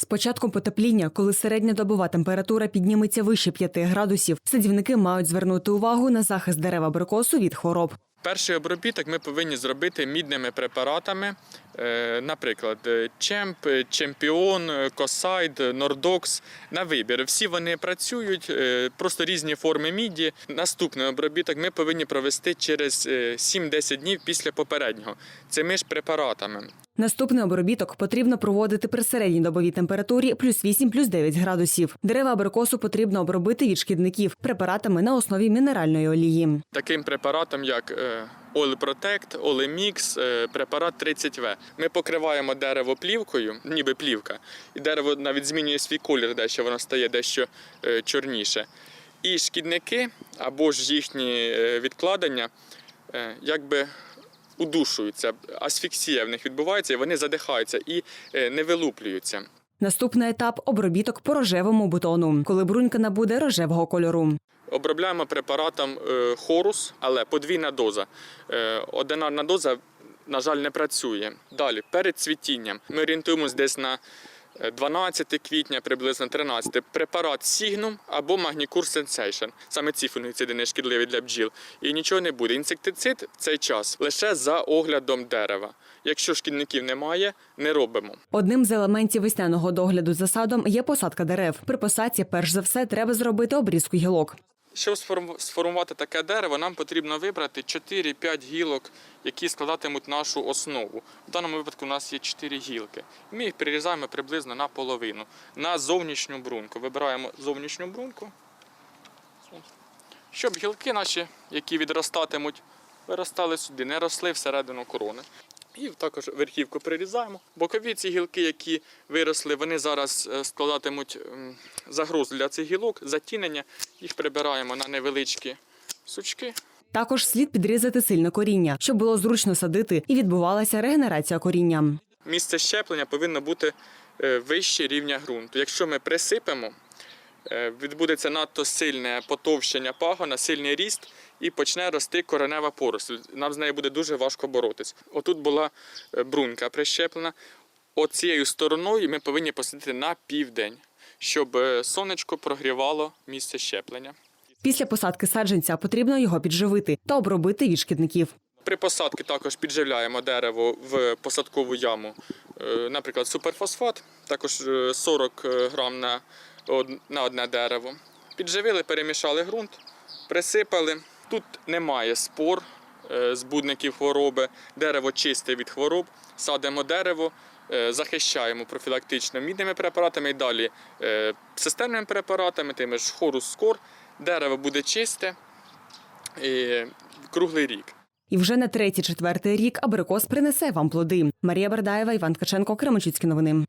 З початком потепління, коли середня добова температура підніметься вище 5 градусів, садівники мають звернути увагу на захист дерева абрикосу від хвороб. Перший обробіток ми повинні зробити мідними препаратами, е, наприклад, е, Чемп, е, Чемпіон, Косайд, Нордокс на вибір. Всі вони працюють, просто різні форми міді. Наступний обробіток ми повинні провести через е, 7-10 днів після попереднього цими ж препаратами. Наступний обробіток потрібно проводити при середній добовій температурі плюс 8, плюс 9 градусів. Дерева абрикосу потрібно обробити від шкідників препаратами на основі мінеральної олії. Таким препаратом, як Olemix, е, препарат 30В. Ми покриваємо дерево плівкою, ніби плівка, і дерево навіть змінює свій колір, дещо воно стає дещо е, чорніше. І шкідники або ж їхні е, відкладення е, якби удушуються, асфіксія в них відбувається, і вони задихаються і не вилуплюються. Наступний етап обробіток по рожевому бутону, коли брунька набуде рожевого кольору. Обробляємо препаратом е, хорус, але подвійна доза. Е, Одинарна доза, на жаль, не працює. Далі, перед цвітінням, ми орієнтуємось десь на е, 12 квітня, приблизно 13. Препарат Сігнум або Магнікур Sensation. Саме ці фунгіциди не шкідливі для бджіл. І нічого не буде. Інсектицид в цей час лише за оглядом дерева. Якщо шкідників немає, не робимо. Одним з елементів весняного догляду за садом є посадка дерев. При посадці, перш за все, треба зробити обрізку гілок. Щоб сформувати таке дерево, нам потрібно вибрати 4-5 гілок, які складатимуть нашу основу. В даному випадку у нас є 4 гілки. Ми їх прирізаємо приблизно на половину, на зовнішню брунку. Вибираємо зовнішню брунку, щоб гілки наші, які відростатимуть, виростали сюди, не росли всередину корони. І також верхівку прирізаємо. Бокові ці гілки, які виросли, вони зараз е, складатимуть загрозу для цих гілок, затінення. Їх прибираємо на невеличкі сучки. Також слід підрізати сильне коріння, щоб було зручно садити і відбувалася регенерація коріння. Місце щеплення повинно бути е, вище рівня ґрунту. Якщо ми присипемо, е, відбудеться надто сильне потовщення пагона, сильний ріст і почне рости коренева поросль. Нам з нею буде дуже важко боротись. Отут була е, брунька прищеплена. Оцією стороною ми повинні посадити на південь, щоб е, сонечко прогрівало місце щеплення. Після посадки саджанця потрібно його підживити та обробити від шкідників. При посадці також підживляємо дерево в посадкову яму, е, наприклад, суперфосфат, також е, 40 грам на одне дерево. Підживили, перемішали ґрунт, присипали. Тут немає спор, е, збудників хвороби, дерево чисте від хвороб. Садимо дерево, е, захищаємо профілактично мідними препаратами і далі е, системними препаратами, тими ж хорус скор. Дерево буде чисте і круглий рік. І вже на третій-четвертий рік абрикос принесе вам плоди. Марія Бердаєва, Іван Ткаченко, Кременчуцькі новини.